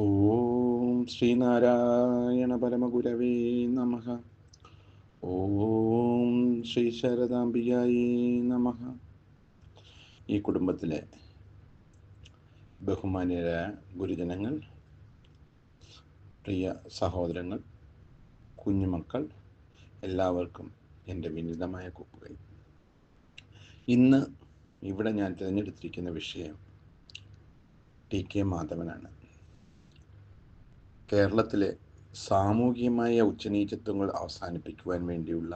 ഓം ശ്രീനാരായണ പരമഗുരവേ നമ. ഓം ശ്രീ ശാരദാംബികായി നമ. ഈ കുടുംബത്തിലെ ബഹുമാന്യരായ ഗുരുജനങ്ങൾ പ്രിയ സഹോദരങ്ങൾ കുഞ്ഞുമക്കൾ എല്ലാവർക്കും എന്റെ വിനീതമായ കുപ്പുകൈ ഇന്ന് ഇവിടെ ഞാൻ തിരഞ്ഞെടുത്തിരിക്കുന്ന വിഷയം ടി കെ മാധവനാണ്. കേരളത്തിലെ സാമൂഹികമായ ഉച്ചനീചത്വങ്ങൾ അവസാനിപ്പിക്കുവാൻ വേണ്ടിയുള്ള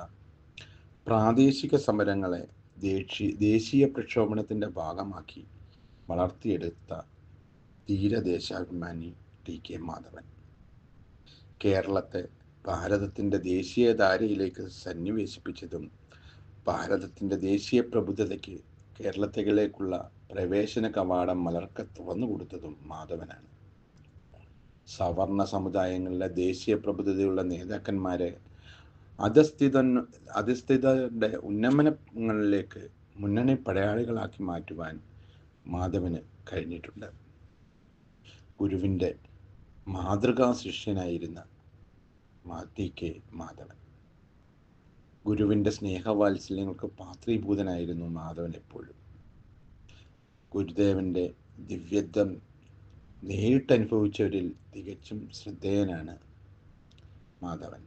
പ്രാദേശിക സമരങ്ങളെ ദേശീയ ദേശീയ പ്രക്ഷോഭണത്തിന്റെ ഭാഗമാക്കി വളർത്തിയെടുത്ത ധീരദേശാഭിമാനി ടി കെ മാധവൻ. കേരളത്തെ ഭാരതത്തിന്റെ ദേശീയധാരയിലേക്ക് സന്നിവേശിപ്പിച്ചതും ഭാരതത്തിന്റെ ദേശീയ പ്രബുദ്ധതയ്ക്ക് കേരളത്തിലേക്കുള്ള പ്രവേശന കവാടം മലർക്ക തുറന്നു കൊടുത്തതും മാധവനാണ്. സവർണ സമുദായങ്ങളിലെ ദേശീയ പ്രബുദ്ധതയുള്ള നേതാക്കന്മാരെ അധസ്ഥിത അധിസ്ഥിതരുടെ ഉന്നമനങ്ങളിലേക്ക് മുന്നണി പടയാളികളാക്കി മാറ്റുവാൻ മാധവന് കഴിഞ്ഞിട്ടുണ്ട്. ഗുരുവിന്റെ മാതൃകാ ശിഷ്യനായിരുന്ന ടി കെ മാധവൻ. ഗുരുവിന്റെ സ്നേഹവാത്സല്യങ്ങൾക്ക് പാത്രീഭൂതനായിരുന്നു മാധവൻ എപ്പോഴും. ഗുരുദേവന്റെ ദിവ്യത്വം നേരിട്ട് അനുഭവിച്ചവരിൽ തികച്ചും ശ്രദ്ധേയനാണ് മാധവൻ.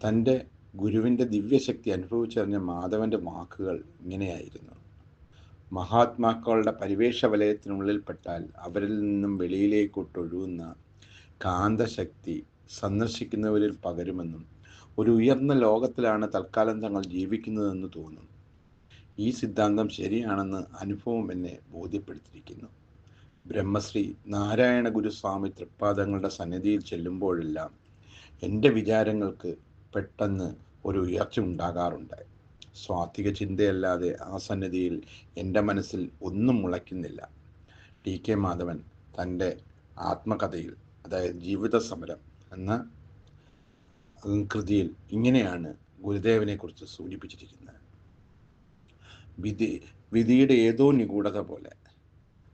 തന്റെ ഗുരുവിന്റെ ദിവ്യശക്തി അനുഭവിച്ചറിഞ്ഞ മാധവന്റെ വാക്കുകൾ ഇങ്ങനെയായിരുന്നു. മഹാത്മാക്കളുടെ പരിവേഷ വലയത്തിനുള്ളിൽപ്പെട്ടാൽ അവരിൽ നിന്നും വെളിയിലേക്കൊട്ടൊഴുകുന്ന കാന്തശക്തി സന്ദർശിക്കുന്നവരിൽ പകരുമെന്നും ഒരു ഉയർന്ന ലോകത്തിലാണ് തൽക്കാലം തങ്ങൾ ജീവിക്കുന്നതെന്ന് തോന്നും. ഈ സിദ്ധാന്തം ശരിയാണെന്ന് അനുഭവം എന്നെ ബോധ്യപ്പെടുത്തിയിരിക്കുന്നു ബ്രഹ്മശ്രീ നാരായണ ഗുരുസ്വാമി തൃപ്പാദങ്ങളുടെ സന്നിധിയിൽ ചെല്ലുമ്പോഴെല്ലാം എന്റെ വിചാരങ്ങൾക്ക് പെട്ടെന്ന് ഒരു ഉയർച്ച ഉണ്ടാകാറുണ്ട്. സ്വാത്വിക ചിന്തയല്ലാതെ ആ സന്നിധിയിൽ എന്റെ മനസ്സിൽ ഒന്നും മുളയ്ക്കുന്നില്ല. ടി കെ മാധവൻ തന്റെ ആത്മകഥയിൽ അതായത് ജീവിത സമരം എന്ന കൃതിയിൽ ഇങ്ങനെയാണ് ഗുരുദേവനെ കുറിച്ച് സൂചിപ്പിച്ചിരിക്കുന്നത്. വിധി വിധിയുടെ ഏതോ നിഗൂഢത പോലെ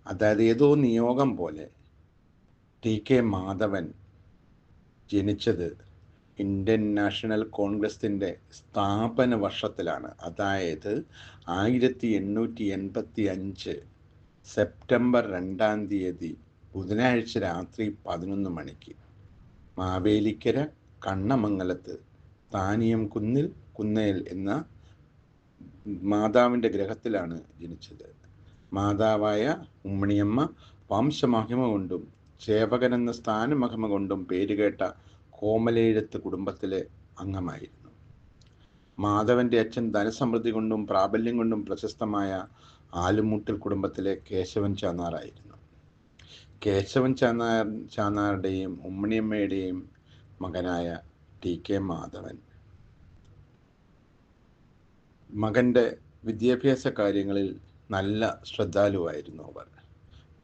അതായത് ഏതോ നിയോഗം പോലെ ടി കെ മാധവൻ ജനിച്ചത് ഇന്ത്യൻ നാഷണൽ കോൺഗ്രസിന്റെ സ്ഥാപന വർഷത്തിലാണ്. അതായത് ആയിരത്തി എണ്ണൂറ്റി എൺപത്തി അഞ്ച് സെപ്റ്റംബർ രണ്ടാം തീയതി ബുധനാഴ്ച രാത്രി പതിനൊന്ന് മണിക്ക് മാവേലിക്കര കണ്ണമംഗലത്ത് താനിയം കുന്നിൽ കുന്നേൽ എന്ന മാതാവിന്റെ ഗ്രഹത്തിലാണ് ജനിച്ചത്. മാതാവായ ഉമ്മണിയമ്മ വംശമഹിമ കൊണ്ടും സേവകൻ എന്ന സ്ഥാനമഹിമ കൊണ്ടും പേരുകേട്ട കോമലേഴത്ത് കുടുംബത്തിലെ അംഗമായിരുന്നു. മാധവന്റെ അച്ഛൻ ധനസമൃദ്ധി കൊണ്ടും പ്രാബല്യം കൊണ്ടും പ്രശസ്തമായ ആലുമൂട്ടിൽ കുടുംബത്തിലെ കേശവൻ ചാന്നാറായിരുന്നു. കേശവൻ ചാന്നാർ ചാന്നാറുടെയും ഉമ്മണിയമ്മയുടെയും മകനായ ടി കെ മാധവൻ. മകന്റെ വിദ്യാഭ്യാസ കാര്യങ്ങളിൽ നല്ല ശ്രദ്ധാലുവായിരുന്നു അവർ.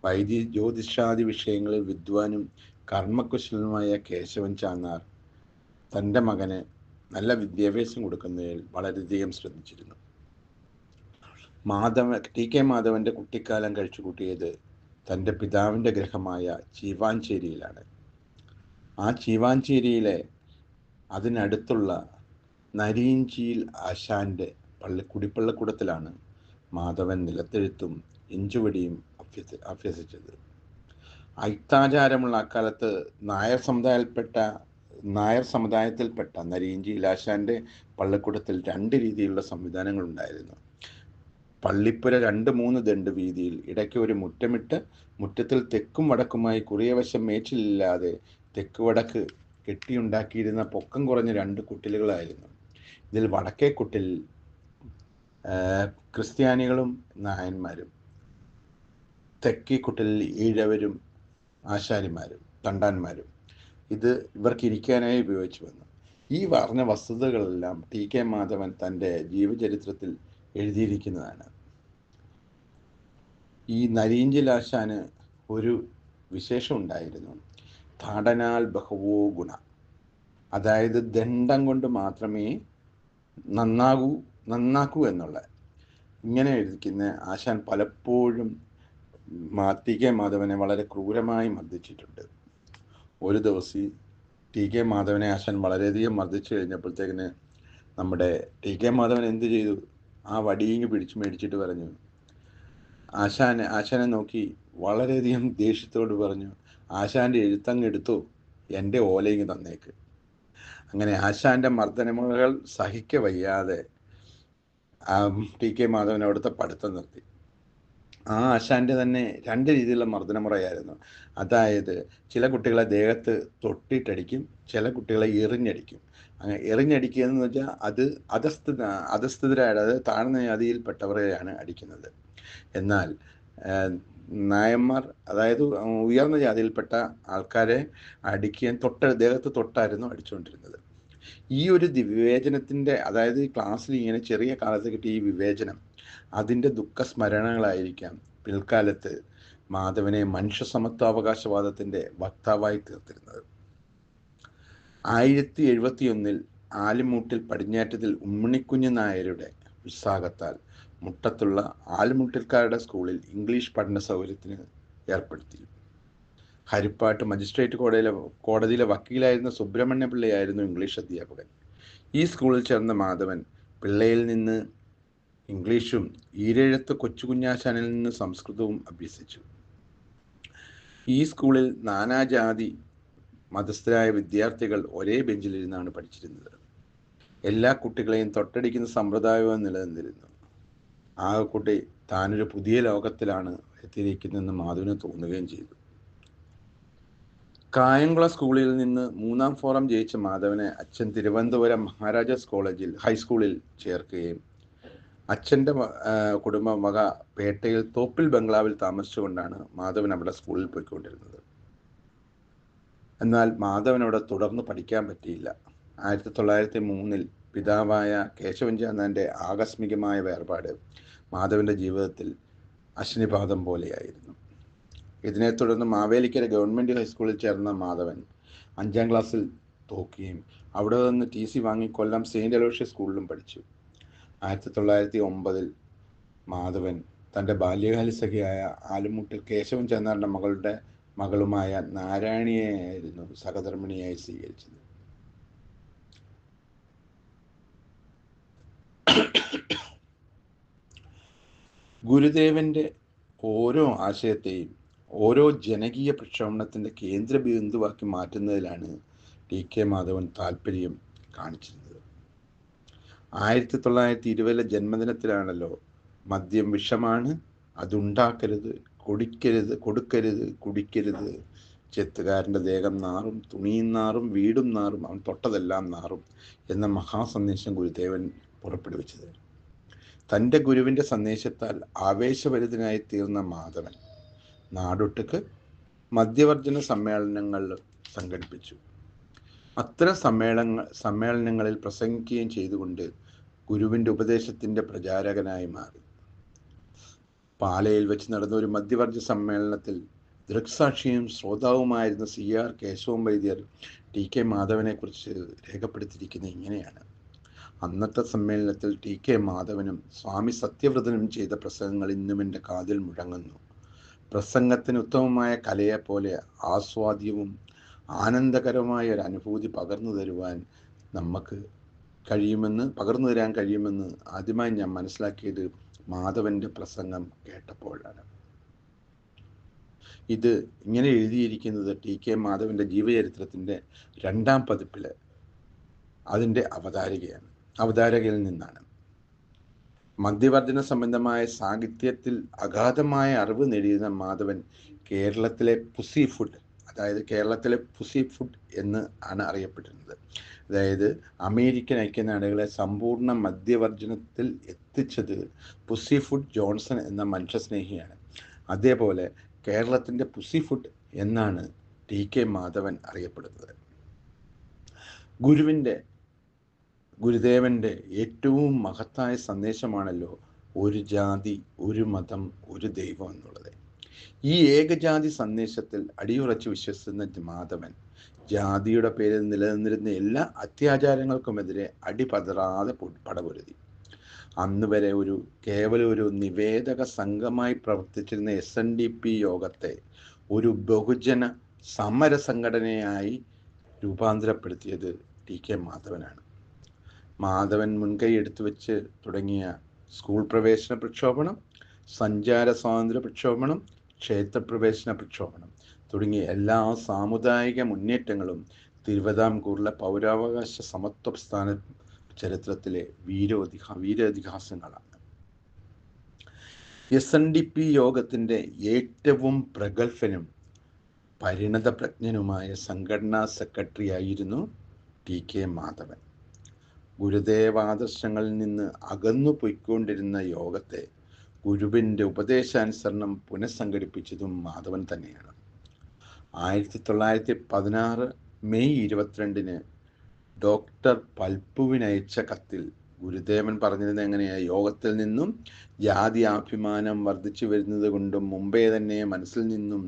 വൈദ്യ ജ്യോതിഷാദി വിഷയങ്ങളിൽ വിദ്വാനും കർമ്മകുശലനുമായ കേശവൻ ചാന്നാർ തന്റെ മകന് നല്ല വിദ്യാഭ്യാസം കൊടുക്കുന്നതിൽ വളരെയധികം ശ്രദ്ധിച്ചിരുന്നു. മാധവ ടി കെ മാധവന്റെ കുട്ടിക്കാലം കഴിച്ചു കൂട്ടിയത് തന്റെ പിതാവിന്റെ ഗ്രഹമായ ചീവാഞ്ചേരിയിലാണ്. ആ ചീവാഞ്ചേരിയിലെ അതിനടുത്തുള്ള നരീഞ്ചിയിൽ ആശാന്റെ പള്ളി കുടിപ്പള്ളക്കൂടത്തിലാണ് മാധവൻ നിലത്തെഴുത്തും ഇഞ്ചുവടിയും അഭ്യസി അഭ്യസിച്ചത്. ഐത്താചാരമുള്ള അക്കാലത്ത് നായർ സമുദായത്തിൽപ്പെട്ട നായർ സമുദായത്തിൽപ്പെട്ട നരീഞ്ചി ആശാന്റെ പള്ളിക്കൂടത്തിൽ രണ്ട് രീതിയിലുള്ള സംവിധാനങ്ങൾ ഉണ്ടായിരുന്നു പള്ളിപ്പുര രണ്ട് മൂന്ന് ദണ്ട് വീതിയിൽ ഇടയ്ക്ക് ഒരു മുറ്റമിട്ട് മുറ്റത്തിൽ തെക്കും വടക്കുമായി കുറിയവശം മേച്ചിലില്ലാതെ തെക്ക് വടക്ക് കെട്ടിയുണ്ടാക്കിയിരുന്ന പൊക്കം കുറഞ്ഞ രണ്ട് കുട്ടിലുകളായിരുന്നു. ഇതിൽ വടക്കേ കുട്ടിൽ ക്രിസ്ത്യാനികളും നായന്മാരും തെക്കിക്കുട്ടിൽ കുട്ടിൽ ഈഴവരും ആശാരിമാരും തണ്ടാന്മാരും ഇത് ഇവർക്ക് ഇരിക്കാനായി ഉപയോഗിച്ചു വന്നു. ഈ പറഞ്ഞ വസ്തുതകളെല്ലാം ടി കെ മാധവൻ തന്റെ ജീവചരിത്രത്തിൽ എഴുതിയിരിക്കുന്നതാണ്. ഈ നരീഞ്ചിലാശാന് ഒരു വിശേഷം ഉണ്ടായിരുന്നു. താടനാൽ ബഹവോ ഗുണ അതായത് ദണ്ഡം കൊണ്ട് മാത്രമേ നന്നാകൂ നന്നാക്കൂ എന്നുള്ള. ഇങ്ങനെ എഴുതിക്കുന്ന ആശാൻ പലപ്പോഴും ടി കെ മാധവനെ വളരെ ക്രൂരമായി മർദ്ദിച്ചിട്ടുണ്ട്. ഒരു ദിവസം ടി കെ മാധവനെ ആശാൻ വളരെയധികം മർദ്ദിച്ചു കഴിഞ്ഞപ്പോഴത്തേക്കിന് നമ്മുടെ ടി കെ മാധവൻ എന്ത് ചെയ്തു? ആ വടിയിങ് പിടിച്ചു മേടിച്ചിട്ട് പറഞ്ഞു. ആശാനെ ആശാനെ നോക്കി വളരെയധികം ദേഷ്യത്തോട് പറഞ്ഞു. ആശാന്റെ എഴുത്തങ്ങ് എടുത്തു എന്റെ ഓലയിങ് തന്നേക്ക്. അങ്ങനെ ആശാന്റെ മർദ്ദനമുകൾ സഹിക്ക വയ്യാതെ ടി കെ മാധവൻ അവിടുത്തെ പഠിത്തം നിർത്തി. ആ ആശാന്റെ തന്നെ രണ്ട് രീതിയിലുള്ള മർദ്ദനമുറയായിരുന്നു. അതായത് ചില കുട്ടികളെ ദേഹത്ത് തൊട്ടിട്ടടിക്കും ചില കുട്ടികളെ എറിഞ്ഞടിക്കും. അങ്ങനെ എറിഞ്ഞടിക്കുക എന്ന് വെച്ചാൽ അത് അധസ്ഥിത അധസ്ഥിതരായ അതായത് താഴ്ന്ന ജാതിയിൽപ്പെട്ടവരെയാണ് അടിക്കുന്നത്. എന്നാൽ നായന്മാർ അതായത് ഉയർന്ന ജാതിയിൽപ്പെട്ട ആൾക്കാരെ അടിക്കാൻ തൊട്ട് ദേഹത്ത് തൊട്ടായിരുന്നു അടിച്ചുകൊണ്ടിരുന്നത്. ഈ ഒരു വിവേചനത്തിന്റെ അതായത് ഈ ക്ലാസ്സിൽ ഇങ്ങനെ ചെറിയ കാലത്ത് കിട്ടിയ ഈ വിവേചനം അതിന്റെ ദുഃഖസ്മരണകളായിരിക്കാം പിൽക്കാലത്ത് മാധവനെ മനുഷ്യ സമത്വാവകാശവാദത്തിന്റെ വക്താവായി തീർത്തിരുന്നത്. ആയിരത്തി എഴുപത്തി ഒന്നിൽ ആലിമൂട്ടിൽ പടിഞ്ഞാറ്റത്തിൽ ഉമ്മണിക്കുഞ്ഞ് നായരുടെ ഉത്സാഹത്താൽ മുട്ടത്തുള്ള ആലിമുട്ടിൽക്കാരുടെ സ്കൂളിൽ ഇംഗ്ലീഷ് പഠന സൗകര്യത്തിന് ഏർപ്പെടുത്തി ഹരിപ്പാട്ട് മജിസ്ട്രേറ്റ് കോടതിയിലെ കോടതിയിലെ വക്കീലായിരുന്ന സുബ്രഹ്മണ്യ പിള്ളയായിരുന്നു ഇംഗ്ലീഷ് അധ്യാപകൻ. ഈ സ്കൂളിൽ ചേർന്ന മാധവൻ പിള്ളയിൽ നിന്ന് ഇംഗ്ലീഷും ഈരെഴുത്ത് കൊച്ചുകുഞ്ഞാശാനിൽ നിന്ന് സംസ്കൃതവും അഭ്യസിച്ചു. ഈ സ്കൂളിൽ നാനാജാതി മതസ്ഥരായ വിദ്യാർത്ഥികൾ ഒരേ ബെഞ്ചിലിരുന്നാണ് പഠിച്ചിരുന്നത്. എല്ലാ കുട്ടികളെയും തൊട്ടടിക്കുന്ന സമ്പ്രദായവും നിലനിന്നിരുന്നു. ആ കുട്ടി താനൊരു പുതിയ ലോകത്തിലാണ് എത്തിയിരിക്കുന്നതെന്ന് മാധുവിന് തോന്നുകയും ചെയ്തു. കായംകുളം സ്കൂളിൽ നിന്ന് മൂന്നാം ഫോറം ജയിച്ച മാധവനെ അച്ഛൻ തിരുവനന്തപുരം മഹാരാജാസ് കോളേജിൽ ഹൈസ്കൂളിൽ ചേർക്കുകയും അച്ഛന്റെ കുടുംബം വക പേട്ടയിൽ തോപ്പിൽ ബംഗ്ലാവിൽ താമസിച്ചുകൊണ്ടാണ് മാധവൻ അവിടെ സ്കൂളിൽ പോയിക്കൊണ്ടിരുന്നത്. എന്നാൽ മാധവൻ അവിടെ തുടർന്ന് പഠിക്കാൻ പറ്റിയില്ല. ആയിരത്തി തൊള്ളായിരത്തി മൂന്നിൽ പിതാവായ കേശവഞ്ചാന്നാന്റെ ആകസ്മികമായ വേർപാട് മാധവന്റെ ജീവിതത്തിൽ അശ്നിപാതം പോലെയായിരുന്നു. ഇതിനെ തുടർന്ന് മാവേലിക്കര ഗവൺമെന്റ് ഹൈസ്കൂളിൽ ചേർന്ന മാധവൻ അഞ്ചാം ക്ലാസ്സിൽ തോക്കുകയും അവിടെ നിന്ന് ടി സി വാങ്ങി കൊല്ലം സെയിന്റ് അലോഷ്യ സ്കൂളിലും പഠിച്ചു. ആയിരത്തി തൊള്ളായിരത്തി ഒമ്പതിൽ മാധവൻ തന്റെ ബാല്യകാല സഖിയായ ആലുമുട്ടിൽ കേശവൻ ചെന്നാറിന്റെ മകളുടെ മകളുമായ നാരായണിയെയായിരുന്നു സഹധർമ്മിണിയായി സ്വീകരിച്ചത്. ഗുരുദേവന്റെ ഓരോ ആശയത്തെയും ഓരോ ജനകീയ പ്രക്ഷോഭത്തിന്റെ കേന്ദ്ര ബിന്ദുവാക്കി മാറ്റുന്നതിലാണ് ടി കെ മാധവൻ താല്പര്യം കാണിച്ചിരുന്നത്. ആയിരത്തി തൊള്ളായിരത്തി ഇരുപതിലെ ജന്മദിനത്തിലാണല്ലോ മദ്യം വിഷമാണ്. അതുണ്ടാക്കരുത് കുടിക്കരുത് കൊടുക്കരുത് കുടിക്കരുത്. ചെത്തുകാരന്റെ ദേഹം നാറും തുണിയും നാറും വീടും നാറും അവൻ തൊട്ടതെല്ലാം നാറും എന്ന മഹാസന്ദേശം ഗുരുദേവൻ പുറപ്പെടുവിച്ചത്. തന്റെ ഗുരുവിന്റെ സന്ദേശത്താൽ ആവേശഭരിതനായി തീർന്ന മാധവൻ നാടൊട്ടുക്ക് മധ്യവർജന സമ്മേളനങ്ങൾ സംഘടിപ്പിച്ചു. അത്തരം സമ്മേളനങ്ങൾ സമ്മേളനങ്ങളിൽ പ്രസംഗിക്കുകയും ചെയ്തുകൊണ്ട് ഗുരുവിന്റെ ഉപദേശത്തിന്റെ പ്രചാരകനായി മാറി. പാലയിൽ വെച്ച് നടന്ന ഒരു മധ്യവർജ സമ്മേളനത്തിൽ ദൃക്സാക്ഷിയും ശ്രോതാവുമായിരുന്ന C R Keshavan Vaidyar T K മാധവനെ കുറിച്ച് രേഖപ്പെടുത്തിയിരിക്കുന്നത് ഇങ്ങനെയാണ്. അന്നത്തെ സമ്മേളനത്തിൽ ടി കെ മാധവനും സ്വാമി സത്യവ്രതനും ചെയ്ത പ്രസംഗങ്ങൾ ഇന്നും എന്റെ കാതിൽ മുഴങ്ങുന്നു. പ്രസംഗത്തിന് ഉത്തമമായ കലയെപ്പോലെ ആസ്വാദ്യവും ആനന്ദകരമായ ഒരു അനുഭൂതി പകർന്നു തരുവാൻ നമുക്ക് കഴിയുമെന്ന് പകർന്നു തരാൻ കഴിയുമെന്ന് ആദ്യമായി ഞാൻ മനസ്സിലാക്കിയത് മാധവന്റെ പ്രസംഗം കേട്ടപ്പോഴാണ്. ഇത് ഇങ്ങനെ എഴുതിയിരിക്കുന്നത് ടി കെ മാധവന്റെ ജീവചരിത്രത്തിന്റെ രണ്ടാം പതിപ്പിൽ അതിന്റെ അവതാരികയാണ്. അവതാരകയിൽ നിന്നാണ്. മദ്യവർജന സംബന്ധമായ സാഹിത്യത്തിൽ അഗാധമായ അറിവ് നേടിയിരുന്ന മാധവൻ കേരളത്തിലെ പുസി ഫുഡ് അതായത് കേരളത്തിലെ പുസി ഫുഡ് എന്ന് ആണ് അറിയപ്പെട്ടിരുന്നത്. അതായത് അമേരിക്കൻ ഐക്യനാടുകളെ സമ്പൂർണ മദ്യവർജനത്തിൽ എത്തിച്ചത് പുസി ഫുഡ് ജോൺസൺ എന്ന മനുഷ്യസ്നേഹിയാണ്. അതേപോലെ കേരളത്തിന്റെ പുസി ഫുഡ് എന്നാണ് ടി കെ മാധവൻ അറിയപ്പെടുന്നത്. ഗുരുവിന്റെ ഗുരുദേവന്റെ ഏറ്റവും മഹത്തായ സന്ദേശമാണല്ലോ ഒരു ജാതി ഒരു മതം ഒരു ദൈവം എന്നുള്ളത്. ഈ ഏകജാതി സന്ദേശത്തിൽ അടിയുറച്ച് വിശ്വസിക്കുന്ന മാധവൻ ജാതിയുടെ പേരിൽ നിലനിന്നിരുന്ന എല്ലാ അത്യാചാരങ്ങൾക്കുമെതിരെ അടിപതറാതെ പടപൊരുതി. അന്ന് വരെ ഒരു കേവലം ഒരു നിവേദക സംഘമായി പ്രവർത്തിച്ചിരുന്ന എസ് എൻ ഡി പി യോഗത്തെ ഒരു ബഹുജന സമര സംഘടനയായി രൂപാന്തരപ്പെടുത്തിയത് ടി കെ മാധവനാണ്. മാധവൻ മുൻകൈ എടുത്തു വെച്ച് തുടങ്ങിയ സ്കൂൾ പ്രവേശന പ്രക്ഷോഭണം സഞ്ചാര സ്വാതന്ത്ര്യ പ്രക്ഷോഭണം ക്ഷേത്രപ്രവേശന പ്രക്ഷോഭണം തുടങ്ങിയ എല്ലാ സാമുദായിക മുന്നേറ്റങ്ങളും തിരുവിതാംകൂറിലെ പൗരാവകാശ സമത്വ പ്രസ്ഥാന ചരിത്രത്തിലെ വീരോതിഹ വീരോതിഹാസങ്ങളാണ്. എസ് എൻ ഡി പി യോഗത്തിന്റെ ഏറ്റവും പ്രഗത്ഭനും പരിണതപ്രജ്ഞനുമായ സംഘടനാ സെക്രട്ടറി ആയിരുന്നു ടി കെ മാധവൻ. ഗുരുദേവാദർശങ്ങളിൽ നിന്ന് അകന്നു പൊയ്ക്കൊണ്ടിരുന്ന യോഗത്തെ ഗുരുവിന്റെ ഉപദേശാനുസരണം പുനഃസംഘടിപ്പിച്ചതും മാധവൻ തന്നെയാണ്. ആയിരത്തി തൊള്ളായിരത്തി പതിനാറ് മെയ് ഇരുപത്തിരണ്ടിന് ഡോക്ടർ പൽപ്പുവിനയച്ച കത്തിൽ ഗുരുദേവൻ പറഞ്ഞിരുന്നത് എങ്ങനെയാണ് യോഗത്തിൽ നിന്നും ജാതി അഭിമാനം വർദ്ധിച്ചു വരുന്നത് കൊണ്ടും മുമ്പേ തന്നെ മനസ്സിൽ നിന്നും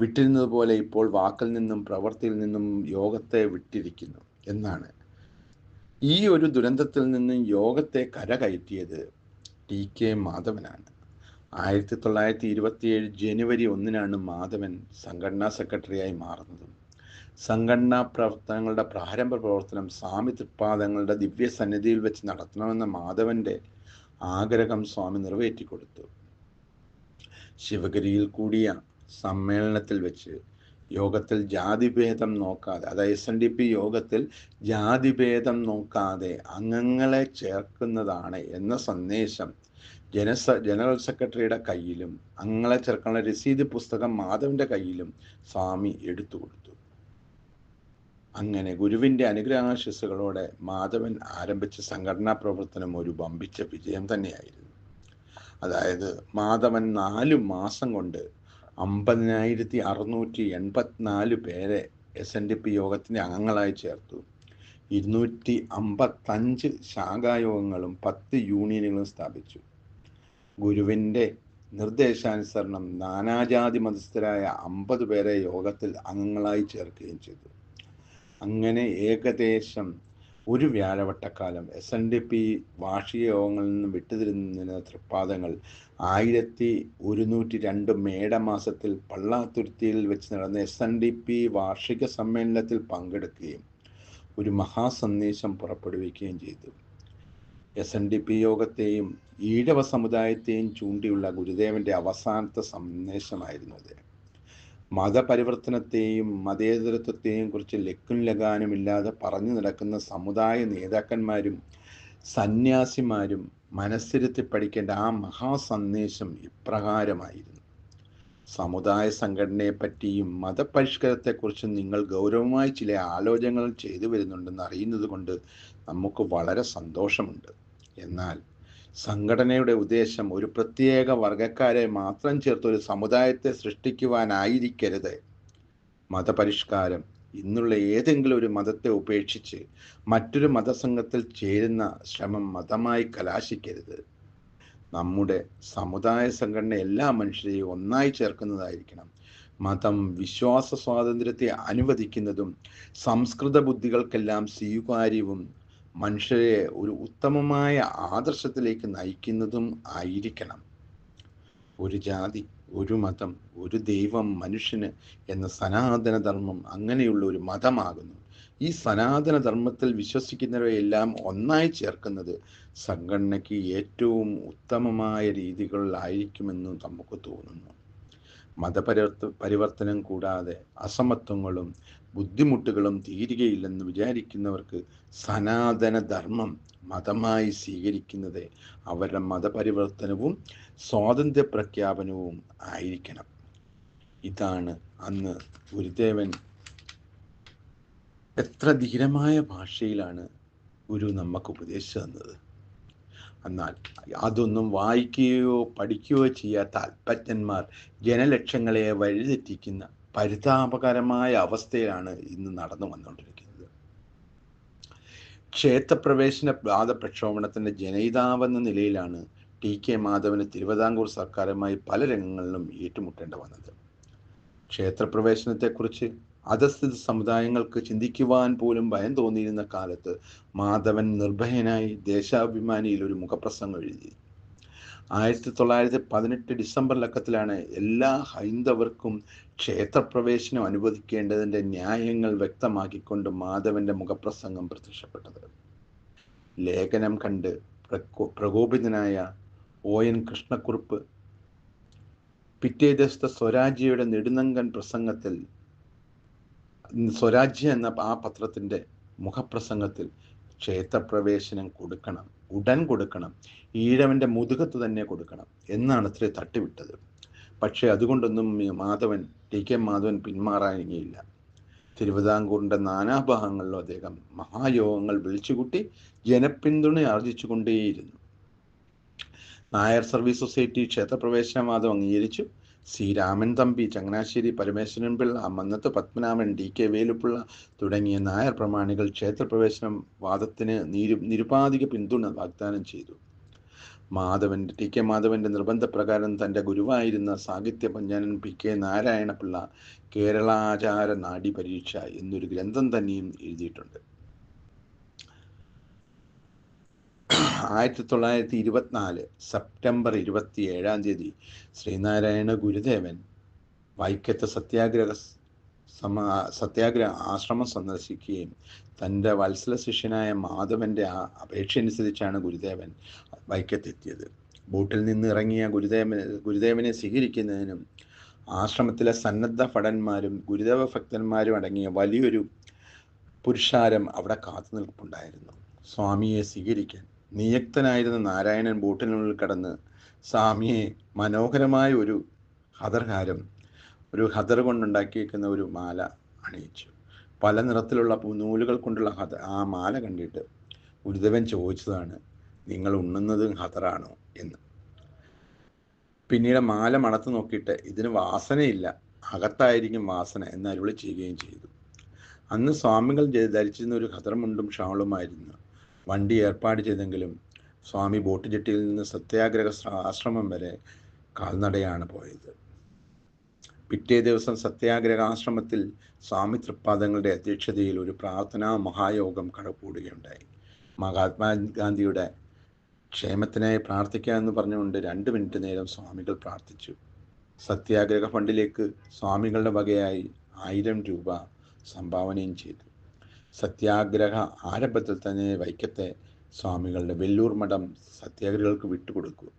വിട്ടിരുന്നത് പോലെ ഇപ്പോൾ വാക്കിൽ നിന്നും പ്രവൃത്തിയിൽ നിന്നും യോഗത്തെ വിട്ടിരിക്കുന്നു എന്നാണ്. ഈ ഒരു ദുരന്തത്തിൽ നിന്ന് യോഗത്തെ കരകയറ്റിയത് ടി കെ മാധവനാണ്. ആയിരത്തി തൊള്ളായിരത്തി ഇരുപത്തിയേഴ് ജനുവരി ഒന്നിനാണ് മാധവൻ സംഘടനാ സെക്രട്ടറിയായി മാറുന്നത്. സംഘടനാ പ്രവർത്തനങ്ങളുടെ പ്രാരംഭ പ്രവർത്തനം സ്വാമി ദിവ്യ സന്നിധിയിൽ വെച്ച് നടത്തണമെന്ന മാധവന്റെ ആഗ്രഹം സ്വാമി നിറവേറ്റിക്കൊടുത്തു. ശിവഗിരിയിൽ കൂടിയ സമ്മേളനത്തിൽ വെച്ച് യോഗത്തിൽ ജാതിഭേദം നോക്കാതെ അതായത് എസ് എൻ ഡി പി യോഗത്തിൽ ജാതിഭേദം നോക്കാതെ അംഗങ്ങളെ ചേർക്കുന്നതാണ് എന്ന സന്ദേശം ജനസ ജനറൽ സെക്രട്ടറിയുടെ കയ്യിലും അംഗങ്ങളെ ചേർക്കുന്ന രസീത് പുസ്തകം മാധവന്റെ കയ്യിലും സ്വാമി എടുത്തു കൊടുത്തു. അങ്ങനെ ഗുരുവിന്റെ അനുഗ്രഹാശിസുകളോടെ മാധവൻ ആരംഭിച്ച സംഘടനാ പ്രവർത്തനം ഒരു വമ്പിച്ച വിജയം തന്നെയായിരുന്നു. അതായത് മാധവൻ നാലു മാസം കൊണ്ട് അമ്പതിനായിരത്തി അറുന്നൂറ്റി എൺപത്തിനാല് പേരെ എസ് എൻ ഡി പി യോഗത്തിന്റെ അംഗങ്ങളായി ചേർത്തു. ഇരുന്നൂറ്റി അമ്പത്തഞ്ച് ശാഖായോഗങ്ങളും പത്ത് യൂണിയനുകളും സ്ഥാപിച്ചു. ഗുരുവിന്റെ നിർദ്ദേശാനുസരണം നാനാജാതി മതസ്ഥരായ അമ്പത് പേരെ യോഗത്തിൽ അംഗങ്ങളായി ചേർക്കുകയും ചെയ്തു. അങ്ങനെ ഏകദേശം ഒരു വ്യാഴവട്ടക്കാലം എസ് എൻ ഡി പി വാർഷിക യോഗങ്ങളിൽ നിന്നും വിട്ടുതിരുന്ന തൃപ്പാദങ്ങൾ. ആയിരത്തി ഒരുന്നൂറ്റി രണ്ട് മേടമാസത്തിൽ പള്ളാത്തുരുത്തിയിൽ വെച്ച് നടന്ന എസ് എൻ ഡി പി വാർഷിക സമ്മേളനത്തിൽ പങ്കെടുക്കുകയും ഒരു മഹാസന്ദേശം പുറപ്പെടുവിക്കുകയും ചെയ്തു. എസ് എൻ ഡി പി യോഗത്തെയും ഈഴവ സമുദായത്തെയും ചൂണ്ടിയുള്ള ഗുരുദേവന്റെ അവസാനത്തെ സന്ദേശമായിരുന്നു അത്. മതപരിവർത്തനത്തെയും മതേതരത്വത്തെയും കുറിച്ച് ലക്കും ലഗാനുമില്ലാതെ പറഞ്ഞു നടക്കുന്ന സമുദായ നേതാക്കന്മാരും സന്യാസിമാരും മനസ്സിരുത്തി പഠിക്കേണ്ട ആ മഹാസന്ദേശം ഇപ്രകാരമായിരുന്നു. സമുദായ സംഘടനയെ പറ്റിയും മതപരിഷ്കരത്തെക്കുറിച്ചും നിങ്ങൾ ഗൗരവമായി ചില ആലോചനകൾ ചെയ്തു വരുന്നുണ്ടെന്ന് അറിയുന്നത് കൊണ്ട് നമുക്ക് വളരെ സന്തോഷമുണ്ട്. എന്നാൽ സംഘടനയുടെ ഉദ്ദേശം ഒരു പ്രത്യേക വർഗക്കാരെ മാത്രം ചേർത്ത് ഒരു സമുദായത്തെ സൃഷ്ടിക്കുവാനായിരിക്കരുത്. മതപരിഷ്കാരം ഇന്നുള്ള ഏതെങ്കിലും ഒരു മതത്തെ ഉപേക്ഷിച്ച് മറ്റൊരു മതസംഘത്തിൽ ചേരുന്ന ശ്രമം മതമായി കലാശിക്കരുത്. നമ്മുടെ സമുദായ സംഘടന എല്ലാ മനുഷ്യരെയും ഒന്നായി ചേർക്കുന്നതായിരിക്കണം. മതം വിശ്വാസ സ്വാതന്ത്ര്യത്തെ അനുവദിക്കുന്നതും സംസ്കൃത ബുദ്ധികൾക്കെല്ലാം സ്വീകാര്യവും മനുഷ്യരെ ഒരു ഉത്തമമായ ആദർശത്തിലേക്ക് നയിക്കുന്നതും ആയിരിക്കണം. ഒരു ജാതി ഒരു മതം ഒരു ദൈവം മനുഷ്യന് എന്ന സനാതനധർമ്മം അങ്ങനെയുള്ള ഒരു മതമാകുന്നു. ഈ സനാതനധർമ്മത്തിൽ വിശ്വസിക്കുന്നവരെല്ലാം ഒന്നായി ചേർക്കുന്നത് സംഘടനയ്ക്ക് ഏറ്റവും ഉത്തമമായ രീതികളിലായിരിക്കുമെന്ന് നമുക്ക് തോന്നുന്നു. മതപരിവർത്ത പരിവർത്തനം കൂടാതെ അസമത്വങ്ങളും ബുദ്ധിമുട്ടുകളും തീരുകയില്ലെന്ന് വിചാരിക്കുന്നവർക്ക് സനാതനധർമ്മം മതമായി സ്വീകരിക്കുന്നത് അവരുടെ മതപരിവർത്തനവും സ്വാതന്ത്ര്യ പ്രഖ്യാപനവും ആയിരിക്കണം. ഇതാണ് അന്ന് ഗുരുദേവൻ എത്ര ധീരമായ ഭാഷയിലാണ് ഗുരു നമുക്ക് ഉപദേശിച്ചു തന്നത്. എന്നാൽ അതൊന്നും വായിക്കുകയോ പഠിക്കുകയോ ചെയ്യാത്ത അല്പജ്ഞന്മാർ ജനലക്ഷങ്ങളെ വഴിതെറ്റിക്കുന്ന പരിതാപകരമായ അവസ്ഥയിലാണ് ഇന്ന് നടന്നു വന്നുകൊണ്ടിരിക്കുന്നത്. ക്ഷേത്രപ്രവേശന വാദ പ്രക്ഷോഭണത്തിന്റെ ജനയിതാവെന്ന നിലയിലാണ് ടി കെ മാധവന് തിരുവിതാംകൂർ സർക്കാരുമായി പല രംഗങ്ങളിലും ഏറ്റുമുട്ടേണ്ട വന്നത്. ക്ഷേത്രപ്രവേശനത്തെക്കുറിച്ച് അധസ്ഥിത സമുദായങ്ങൾക്ക് ചിന്തിക്കുവാൻ പോലും ഭയം തോന്നിയിരുന്ന കാലത്ത് മാധവൻ നിർഭയനായി ദേശാഭിമാനിയിൽ ഒരു മുഖപ്രസംഗം എഴുതി. ആയിരത്തി തൊള്ളായിരത്തി പതിനെട്ട് ഡിസംബർ ലക്കത്തിലാണ് എല്ലാ ഹൈന്ദവർക്കും ക്ഷേത്രപ്രവേശനം അനുവദിക്കേണ്ടതിന്റെ ന്യായങ്ങൾ വ്യക്തമാക്കിക്കൊണ്ട് മാധവന്റെ മുഖപ്രസംഗം പ്രത്യക്ഷപ്പെട്ടത്. ലേഖനം കണ്ട് പ്രകോ പ്രകോപിതനായ ഒ എൻ കൃഷ്ണക്കുറുപ്പ് പിറ്റേ ദിവസത്തെ സ്വരാജ്യയുടെ നെടുനങ്കൻ പ്രസംഗത്തിൽ സ്വരാജ്യ എന്ന ആ പത്രത്തിന്റെ മുഖപ്രസംഗത്തിൽ ക്ഷേത്രപ്രവേശനം കൊടുക്കണം. ഉടൻ കൊടുക്കണം. ഈഴവന്റെ മുതുകത്ത് തന്നെ കൊടുക്കണം എന്നാണ് അത്രേ തട്ടിവിട്ടത്. പക്ഷേ അതുകൊണ്ടൊന്നും മാധവൻ ടി കെ മാധവൻ പിന്മാറാനില്ല തിരുവിതാംകൂറിന്റെ നാനാഭാഗങ്ങളിലും അദ്ദേഹം മഹായോഗങ്ങൾ വിളിച്ചുകൂട്ടി ജനപിന്തുണ ആർജിച്ചുകൊണ്ടേയിരുന്നു. നായർ സർവീസ് സൊസൈറ്റി ക്ഷേത്രപ്രവേശന ക്ഷേത്രപ്രവേശനവാദം അംഗീകരിച്ചു. C Raman Thampi Changanassery Parameswaran Pillai Mannathu Padmanabhan D K Velupillai തുടങ്ങിയ നായർ പ്രമാണികൾ ക്ഷേത്രപ്രവേശനം വാദത്തിന് നിരു നിരുപാധിക പിന്തുണ വാഗ്ദാനം ചെയ്തു. മാധവന്റെ ടി കെ മാധവന്റെ നിർബന്ധപ്രകാരം തന്റെ ഗുരുവായിരുന്ന സാഹിത്യ പഞ്ചാനൻ പി കെ നാരായണപിള്ള കേരളാചാര നാഡി പരീക്ഷ എന്നൊരു ഗ്രന്ഥം തന്നെയും എഴുതിയിട്ടുണ്ട്. ആയിരത്തി തൊള്ളായിരത്തി ഇരുപത്തിനാല് സെപ്റ്റംബർ ഇരുപത്തി ഏഴാം തീയതി ശ്രീനാരായണ ഗുരുദേവൻ വൈക്കത്തെ സത്യാഗ്രഹ സമ സത്യാഗ്രഹ ആശ്രമം സന്ദർശിക്കുകയും തന്റെ വത്സല ശിഷ്യനായ മാധവന്റെ ആ അപേക്ഷ അനുസരിച്ചാണ് ഗുരുദേവൻ വൈക്കത്തെത്തിയത്. ബോട്ടിൽ നിന്ന് ഇറങ്ങിയ ഗുരുദേവൻ ഗുരുദേവനെ സ്വീകരിക്കുന്നതിനും ആശ്രമത്തിലെ സന്നദ്ധ ഭടന്മാരും ഗുരുദേവ ഭക്തന്മാരും അടങ്ങിയ വലിയൊരു പുരുഷാരം അവിടെ കാത്തു നിൽപ്പുണ്ടായിരുന്നു സ്വാമിയെ സ്വീകരിക്കാൻ നിയുക്തനായിരുന്ന നാരായണൻ ബോട്ടിനുള്ളിൽ കടന്ന് സ്വാമിയെ മനോഹരമായ ഒരു ഹദർഹാരം ഒരു ഹദർ കൊണ്ടുണ്ടാക്കിയിരിക്കുന്ന ഒരു മാല അണിയിച്ചു. പല നിറത്തിലുള്ള നൂലുകൾ കൊണ്ടുള്ള ഹദ ആ മാല കണ്ടിട്ട് ഗുരുദേവൻ ചോദിച്ചതാണ് നിങ്ങൾ ഉണ്ണുന്നത് ഹദറാണോ എന്ന്. പിന്നീട് മാല മണത്ത് നോക്കിയിട്ട് ഇതിന് വാസനയില്ല അകത്തായിരിക്കും വാസന എന്ന് അരുളി ചെയ്യുകയും ചെയ്തു. അന്ന് സ്വാമികൾ ധരിച്ചിരുന്ന ഒരു ഹദർമുണ്ടും ഷാളുമായിരുന്നു. വണ്ടി ഏർപ്പാട് ചെയ്തെങ്കിലും സ്വാമി ബോട്ട് ജെട്ടിയിൽ നിന്ന് സത്യാഗ്രഹ ആശ്രമം വരെ കാൽനടയാണ് പോയത്. പിറ്റേ ദിവസം സത്യാഗ്രഹ ആശ്രമത്തിൽ സ്വാമി തൃപ്പാദങ്ങളുടെ അധ്യക്ഷതയിൽ ഒരു പ്രാർത്ഥനാ മഹായോഗം കടകൂടുകയുണ്ടായി മഹാത്മാഗാന്ധിയുടെ ക്ഷേമത്തിനായി പ്രാർത്ഥിക്കാമെന്ന് പറഞ്ഞുകൊണ്ട് രണ്ട് മിനിറ്റ് നേരം സ്വാമികൾ പ്രാർത്ഥിച്ചു. സത്യാഗ്രഹ ഫണ്ടിലേക്ക് സ്വാമികളുടെ വകയായി ആയിരം രൂപ സംഭാവനയും ചെയ്തു. സത്യാഗ്രഹ ആരംഭത്തിൽ തന്നെ വൈക്കത്തെ സ്വാമികളുടെ വെല്ലൂർ മഠം സത്യാഗ്രഹികൾക്ക് വിട്ടുകൊടുക്കുക.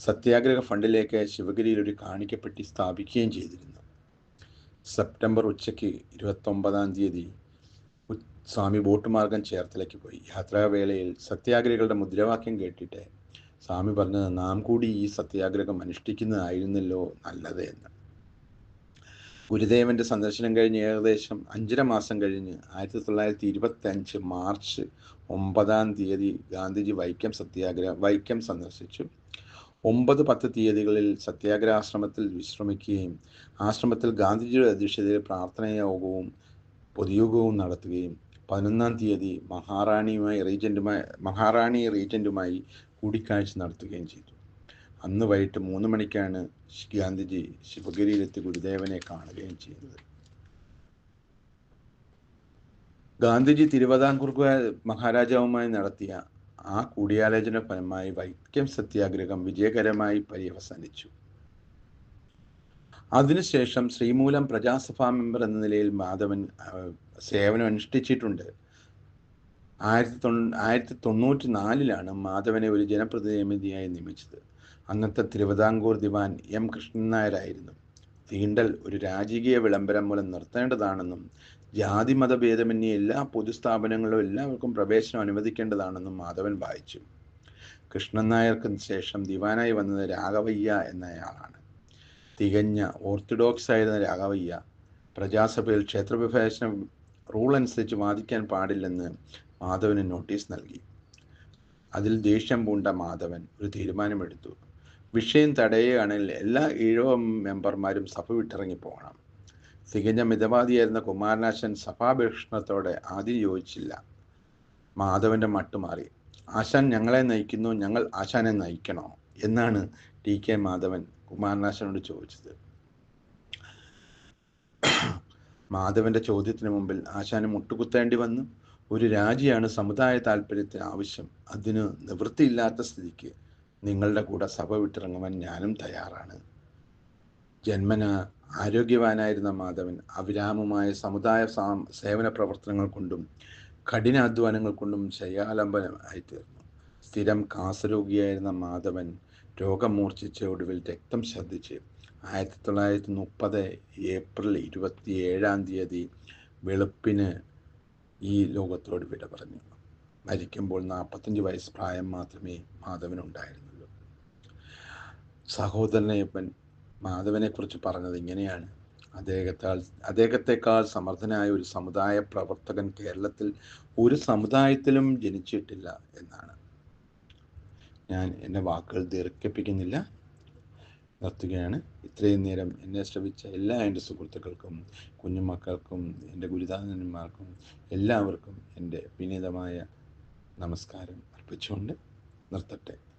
സത്യാഗ്രഹ ഫണ്ടിലേക്ക് ശിവഗിരിയിൽ ഒരു കാണിക്കപ്പെട്ടി സ്ഥാപിക്കുകയും ചെയ്തിരുന്നു. സെപ്റ്റംബർ ഉച്ചയ്ക്ക് ഇരുപത്തൊമ്പതാം തീയതി സ്വാമി ബോട്ട് മാർഗം ചേർത്തലേക്ക് പോയി യാത്രാവേളയിൽ സത്യാഗ്രഹികളുടെ മുദ്രാവാക്യം കേട്ടിട്ട് സ്വാമി പറഞ്ഞത് നാം കൂടി ഈ സത്യാഗ്രഹം അനുഷ്ഠിക്കുന്നതായിരുന്നല്ലോ നല്ലത് എന്ന്. ഗുരുദേവന്റെ സന്ദർശനം കഴിഞ്ഞ് ഏകദേശം അഞ്ചര മാസം കഴിഞ്ഞ് ആയിരത്തി തൊള്ളായിരത്തി ഇരുപത്തി അഞ്ച് മാർച്ച് ഒമ്പതാം തീയതി ഗാന്ധിജി വൈക്കം സത്യാഗ്രഹ വൈക്കം സന്ദർശിച്ചു. ഒമ്പത് പത്ത് തീയതികളിൽ സത്യാഗ്രഹ ആശ്രമത്തിൽ വിശ്രമിക്കുകയും ആശ്രമത്തിൽ ഗാന്ധിജിയുടെ അധ്യക്ഷതയിൽ പ്രാർത്ഥനയോഗവും പൊതുയോഗവും നടത്തുകയും പതിനൊന്നാം തീയതി മഹാറാണിയുമായി റീജന്റുമായി മഹാറാണി റീജന്റുമായി കൂടിക്കാഴ്ച നടത്തുകയും ചെയ്തു. അന്ന് വൈകിട്ട് മൂന്ന് മണിക്കാണ് ഗാന്ധിജി ശിവഗിരിയിലെത്തി ഗുരുദേവനെ കാണുകയും ചെയ്യുന്നത്. ഗാന്ധിജി തിരുവിതാംകൂർ മഹാരാജാവുമായി നടത്തിയ ആ കൂടിയാലോചന ഫലമായി വൈക്കം സത്യാഗ്രഹം വിജയകരമായി പര്യവസാനിച്ചു. അതിനുശേഷം ശ്രീമൂലം പ്രജാസഭാ മെമ്പർ എന്ന നിലയിൽ മാധവൻ സേവനം അനുഷ്ഠിച്ചിട്ടുണ്ട്. ആയിരത്തി തൊ ആയിരത്തി തൊണ്ണൂറ്റി നാലിലാണ് മാധവനെ ഒരു ജനപ്രതിനിധിയായി നിയമിച്ചത്. അന്നത്തെ തിരുവിതാംകൂർ ദിവാൻ എം കൃഷ്ണൻ നായരായിരുന്നു തീണ്ടൽ ഒരു രാജകീയ വിളംബരം മൂലം നിർത്തേണ്ടതാണെന്നും ജാതി മതഭേദമന്യേ എല്ലാ പൊതുസ്ഥാപനങ്ങളിലും എല്ലാവർക്കും പ്രവേശനം അനുവദിക്കേണ്ടതാണെന്നും മാധവൻ വായിച്ചു. കൃഷ്ണൻ നായർക്ക് ശേഷം ദിവാനായി വന്നത് രാഘവയ്യ എന്നയാളാണ്. തികഞ്ഞ ഓർത്തഡോക്സ് ആയിരുന്ന രാഘവയ്യ പ്രജാസഭയിൽ ക്ഷേത്രവിഭജനം റൂൾ അനുസരിച്ച് വാദിക്കാൻ പാടില്ലെന്ന് മാധവന് നോട്ടീസ് നൽകി. അതിൽ ദേഷ്യം പൂണ്ട മാധവൻ ഒരു തീരുമാനമെടുത്തു. വിഷയം തടയുകയാണെങ്കിൽ എല്ലാ ഈഴവ മെമ്പർമാരും സഭ വിട്ടിറങ്ങി പോകണം. തികഞ്ഞ മിതവാദിയായിരുന്ന കുമാരനാശൻ സഭാഭീഷണത്തോടെ ആദ്യം യോജിച്ചില്ല. മാധവന്റെ മട്ടുമാറി ആശാൻ ഞങ്ങളെ നയിക്കുന്നു ഞങ്ങൾ ആശാനെ നയിക്കണോ? എന്നാണ് ടി കെ മാധവൻ കുമാരനാശനോട് ചോദിച്ചത്. മാധവന്റെ ചോദ്യത്തിന് മുമ്പിൽ ആശാന് മുട്ടുകുത്തേണ്ടി വന്നു. ഒരു രാജിയാണ് സമുദായ താല്പര്യത്തിന് ആവശ്യം. അതിന് നിവൃത്തിയില്ലാത്ത സ്ഥിതിക്ക് നിങ്ങളുടെ കൂടെ സഭ വിട്ടിറങ്ങുവാൻ ഞാനും തയ്യാറാണ്. ജന്മന ആരോഗ്യവാനായിരുന്ന മാധവൻ അവിരാമമായ സമുദായ സേവന പ്രവർത്തനങ്ങൾ കൊണ്ടും കഠിനാധ്വാനങ്ങൾ കൊണ്ടും ശയാലംബനമായി തീർന്നു സ്ഥിരം കാസരോഗിയായിരുന്ന മാധവൻ രോഗം മൂർച്ഛിച്ച ഒടുവിൽ രക്തം ശ്രദ്ധിച്ച് ആയിരത്തി തൊള്ളായിരത്തി മുപ്പത് ഏപ്രിൽ ഇരുപത്തി ഏഴാം തീയതി വെളുപ്പിന് ഈ ലോകത്തോട് വിട പറഞ്ഞു. മരിക്കുമ്പോൾ നാൽപ്പത്തഞ്ച് വയസ്സ് പ്രായം മാത്രമേ മാധവനുണ്ടായിരുന്നുള്ളൂ. സഹോദരനയ്യപ്പൻ മാധവനെക്കുറിച്ച് പറഞ്ഞത് ഇങ്ങനെയാണ്. അദ്ദേഹത്താൽ അദ്ദേഹത്തെക്കാൾ സമർത്ഥനായ ഒരു സമുദായ പ്രവർത്തകൻ കേരളത്തിൽ ഒരു സമുദായത്തിലും ജനിച്ചിട്ടില്ല എന്നാണ്. ഞാൻ എന്റെ വാക്കുകൾ ദീർഘിപ്പിക്കുന്നില്ല. നിർത്തുകയാണ്. ഇത്രയും നേരം എന്നെ ശ്രമിച്ച എല്ലാ എന്റെ സുഹൃത്തുക്കൾക്കും കുഞ്ഞുമക്കൾക്കും എന്റെ ഗുരുദാനന്മാർക്കും എല്ലാവർക്കും എന്റെ വിനീതമായ നമസ്കാരം അർപ്പിച്ചുകൊണ്ട് നിർത്തട്ടെ.